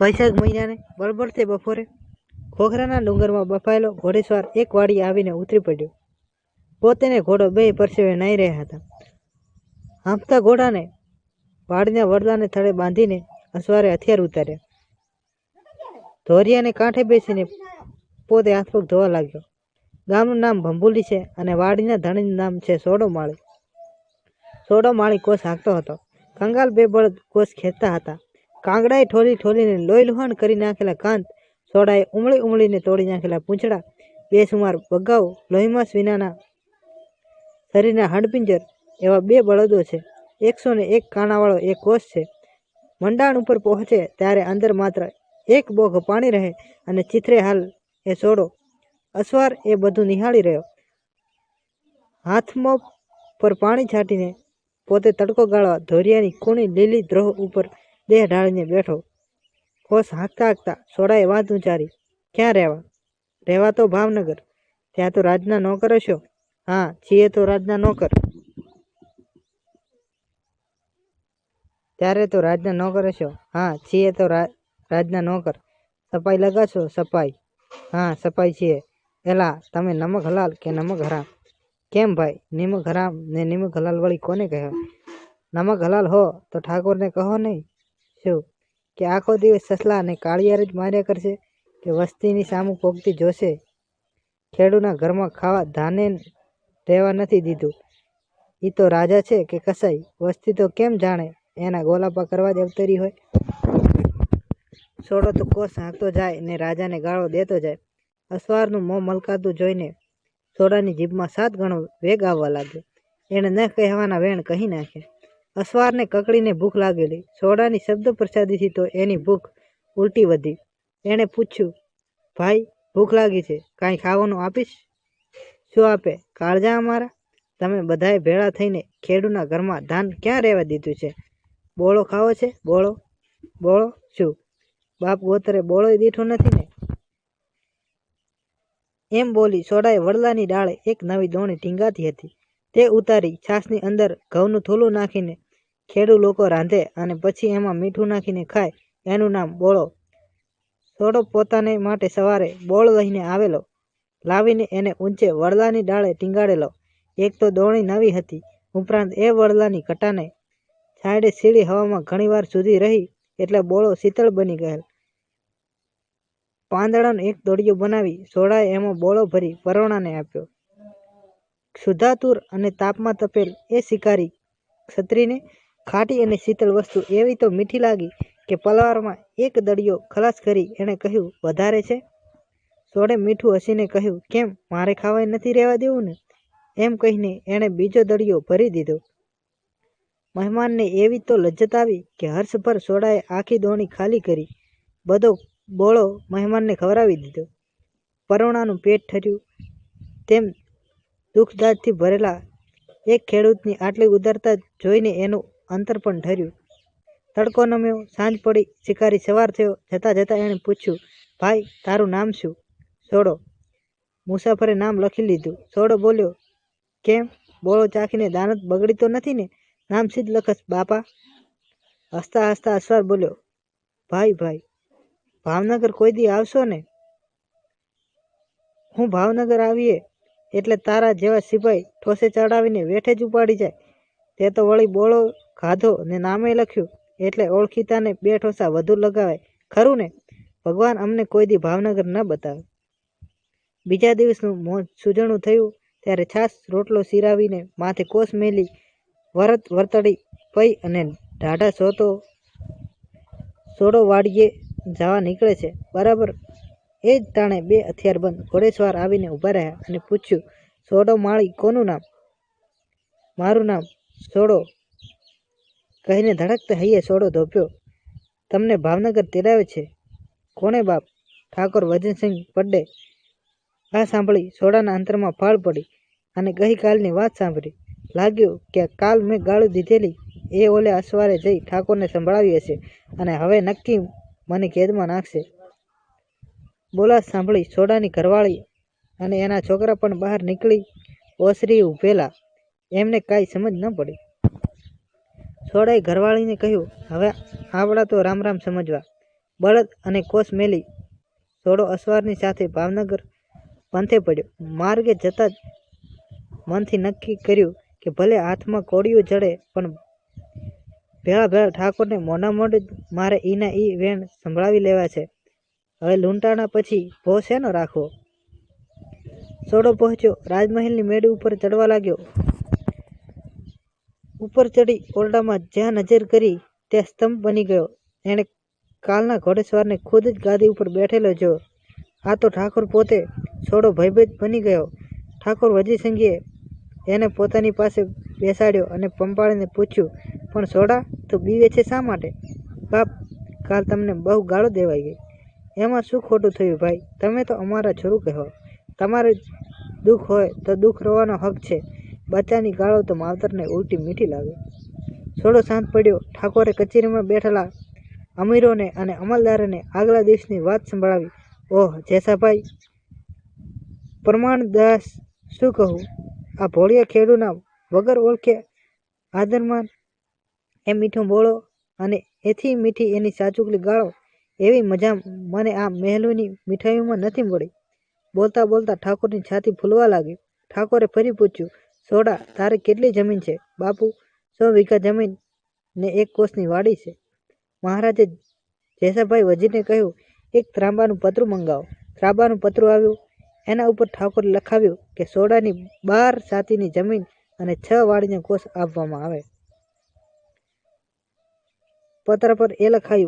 વૈશાખ મહિનાને બળબડતે બપોરે ખોખરાના ડુંગરમાં બફાયેલો ઘોડેસવાર એક વાડી આવીને ઉતરી પડ્યો. પોતે ને ઘોડો બે પરસેવે નાહી રહ્યા હતા. હાંફતા ઘોડાને વાડીના વડલાને થળે બાંધીને અસવારે હથિયાર ઉતાર્યા. ધોરિયાને કાંઠે બેસીને પોતે હાથપગ ધોવા લાગ્યો. ગામનું નામ ભંભુલી છે અને વાડીના ધણીનું નામ છે સોડો માળી. સોડો માળી કોષ હાંકતો હતો. કંગાલ બે બળદ કોષ ખેંચતા હતા. કાંગડાએ ઠોલી ઠોલીને લોહી લુહાણ કરી નાખેલા કાંત સોડાએ ઉમળી ઉમળીને તોડી નાખેલા પૂંછડા, બે સુમાર બગાઉ લોહીમાંસ વિનાના શરીરના હાડપિંજર એવા બે બળદો છે. એકસો ને એક કાણાવાળો એક કોષ છે. મંડાણ ઉપર પહોંચે ત્યારે અંદર માત્ર એક બોઘ પાણી રહે અને ચિથરે હાલ એ સોડો. અસવાર એ બધું નિહાળી રહ્યો. હાથમાં પર પાણી છાંટીને પોતે તડકો ગાળવા ધોરિયાની કૂણી લીલી દ્રોહ ઉપર દેહ ઢાળીને બેઠો. કોસ હાંકતા હાંકતા સોડાએ વાત ઉંચારી ક્યાં રહેવા? રહેવા તો ભાવનગર. ત્યાં તો રાજના નોકર હશો. હા, છીએ તો રાજના નોકર. ત્યારે તો રાજના નોકર હશો. હા, છીએ તો રાજના નોકર. સપાઈ લગાશો, સપાઈ. હા, સપાઈ છીએ. એલા, તમે નમક હલાલ કે નમક હરામ? કેમ ભાઈ? નિમક હરામ ને નિમક હલાલ વળી કોને કહેવાય નમક હલાલ હો તો ઠાકોરને કહો નહીં. શું કે આખો દિવસ સસલા અને કાળિયાર જ માર્યા કરશે કે વસ્તીની સામું પોગતી જોશે. ખેડૂના ઘરમાં ખાવા ધાને રહેવા નથી દીધું. એ તો રાજા છે કે કસાઈ? વસ્તી તો કેમ જાણે? એના ગોલાપા કરવા જ અવતરી હોય. છોડો તો કોસ હાંકતો જાય ને રાજાને ગાળો દેતો જાય. અસવારનું મોં મલકાતું જોઈને છોડાની જીભમાં સાત ગણો વેગ આવવા લાગ્યો. એણે ન કહેવાના વેણ કહી નાખ્યા. અસવારને કકડીને ભૂખ લાગેલી. સોડાની શબ્દ પ્રસાદીથી તો એની ભૂખ ઉલટી વધી. એણે પૂછ્યું, ભાઈ, ભૂખ લાગી છે. કાંઈ ખાવાનું આપીશ? શું આપે? કાળજા અમારા? તમે બધાએ ભેળા થઈને ખેડૂના ઘરમાં ધાન ક્યાં રહેવા દીધું છે? બોળો ખાવો છે? બોળો? બોળો? શું? બાપ ગોતરે બોળો દીઠો નથી ને? એમ બોલી સોડાએ વડલાની ડાળે એક નવી દોણી ટીંગાતી હતી. તે ઉતારી છાસની અંદર ઘઉંનું થોલું નાખીને ખેડૂ લોકો રાંધે અને પછી એમાં મીઠું નાખીને ખાય, એનું નામ બોળો. સોડો પોતાને માટે સવારે બોળ લઈને આવેલો, લાવીને એને ઊંચે વડલાની ડાળે ટીંગાડેલો. એક તો દોણી નવી હતી, ઉપરાંત એ વડલાની ઘટાને છાંયડે સીડી હવામાં ઘણીવાર સુધી રહી, એટલે બોળો શીતળ બની ગયેલ. પાંદડાનો એક દોડિયો બનાવી સોડાએ એમાં બોળો ભરી પરોણાને આપ્યો. ક્ષુધાતુર અને તાપમાં તપેલ એ શિકારી ક્ષત્રિને ખાટી અને શીતળ વસ્તુ એવી તો મીઠી લાગી કે પલવારમાં એક દડિયો ખલાસ કરી એણે કહ્યું, વધારે છે? સોડે મીઠું હસીને કહ્યું, કેમ, મારે ખાવાય નથી રહેવા દેવું ને? એમ કહીને એણે બીજો દડિયો ભરી દીધો. મહેમાનને એવી તો લજ્જત આવી કે હર્ષભર સોડાએ આખી દોણી ખાલી કરી બધો બોળો મહેમાનને ખવડાવી દીધો. પરોણાનું પેટ ઠર્યું. તેમ દુઃખદાદથી ભરેલા એક ખેડૂતની આટલી ઉદારતા જોઈને એનું અંતર પણ ઠર્યું. તડકો નમ્યો, સાંજ પડી, શિકારી સવાર થયો. જતાં જતાં એણે પૂછ્યું, ભાઈ, તારું નામ શું? સોડો. મુસાફરે નામ લખી લીધું. સોડો બોલ્યો, કેમ? બોળો ચાખીને દાનત બગડી તો નથી ને? નામ સીધ લખસ, બાપા. હસતા હસતા અસવાર બોલ્યો, ભાઈ ભાઈ, ભાવનગર કોઈ દી આવશો ને? હું ભાવનગર આવીએ, એટલે તારા જેવા સિપાઈ ઠોસે ચડાવીને વેઠે જ ઉપાડી જાય. તે તો વળી બોળો ખાધો ને નામે લખ્યું. એટલે ઓળખીતાને બે ઠોસા વધુ લગાવાય. ખરું ને? ભગવાન અમને કોઈ દી ભાવનગર ન બતાવે. બીજા દિવસનું મોં સૂજણું થયું, ત્યારે છાસ રોટલો સિરાવીને માથે કોસ મેલી, વરત વર્તળી પઈ અને ઢાઢા સોતો સોડો વાડીએ જવા નીકળે છે. બરાબર એ જ તાણે બે હથિયારબંધ ઘોડેસવાર આવીને ઊભા રહ્યા અને પૂછ્યું, સોડો માળી કોનું નામ? મારું નામ સોડો કહીને ધડકતા હૈયે સોડો ધોપ્યો. તમને ભાવનગર તેડાવે છે? કોણે બાપ? ઠાકોર વજનસિંહ પડે. આ સાંભળી સોડાના અંતરમાં ફાળ પડી અને ગઈકાલની વાત સાંભળી. લાગ્યું કે કાલ મેં ગાળું દીધેલી. એ ઓલે અસવારે જઈ ઠાકોરને સંભળાવી હશે અને હવે નક્કી મને કેદમાં નાખશે. બોલા સાંભળી સોડાની ઘરવાળી અને એના છોકરા પણ બહાર નીકળી ઓસરી ઊભેલા. એમને કાંઈ સમજ ન પડી. સોડાએ ઘરવાળીને કહ્યું, હવે આવડા તો રામ રામ સમજવા. બળદ અને કોસ મેલી સોડો અસવારની સાથે ભાવનગર પંથે પડ્યો. માર્ગે જતા જ મનથી નક્કી કર્યું કે ભલે હાથમાં કોળિયું જડે, પણ ભેળા ભેળા ઠાકોરને મોઢા મોઢે મારે ઈના ઈ વેણ સંભળાવી લેવા છે. હવે લૂંટાણા પછી ભો શેનો રાખવો? સોડો પહોંચ્યો. રાજમહેલની મેડી ઉપર ચડવા લાગ્યો. ઉપર ચડી ઓરડામાં જ્યાં નજર કરી ત્યાં સ્તંભ બની ગયો. એણે કાલના ઘોડેસવારને ખુદ જ ગાદી ઉપર બેઠેલો જોયો. આ તો ઠાકોર પોતે સોડો ભયભીત બની ગયો. ઠાકોર વજીસંગીએ એને પોતાની પાસે બેસાડ્યો અને પંપાળીને પૂછ્યું, પણ સોડા, તો બીવે છે શા માટે? બાપ, કાલ તમને બહુ ગાળો દેવાઈ ગઈ. એમાં શું ખોટું થયું ભાઈ? તમે તો અમારા છોરું કહો. તમારે દુઃખ હોય તો દુઃખ રોવાનો હક છે. બચ્ચાની ગાળો તો માવતરને ઉલટી મીઠી લાગે. સોડો શાંત પડ્યો. ઠાકોરે કચેરીમાં બેઠેલા અમીરોને અને અમલદારોને આગલા દિવસની વાત સંભળાવી. ઓહ, જેસાભાઈ, પ્રમાણદાસ, શું કહું? આ ભોળિયા ખેડૂના વગર ઓળખે આદરમાન. એ મીઠું બોળો અને એથી મીઠી એની સાચુકલી ગાળો. એવી મજા મને આ મહેલોની મીઠાઈઓમાં નથી મળી. બોલતા બોલતા ઠાકોરની છાતી ફૂલવા લાગી. ઠાકોરે ફરી પૂછ્યું સોડા, તારે કેટલી જમીન છે? બાપુ, સો વીઘા જમીન ને એક કોષની વાડી છે. મહારાજે જેસાભાઈ વજીરને કહ્યું, એક ત્રાંબાનું પતરું મંગાવો. ત્રાંબાનું પતરું આવ્યું. એના ઉપર ઠાકોરે લખાવ્યું કે સોડાની બાર સાતીની જમીન અને છ વાડીનો કોષ આપવામાં આવે. પત્ર પર એ લખાયું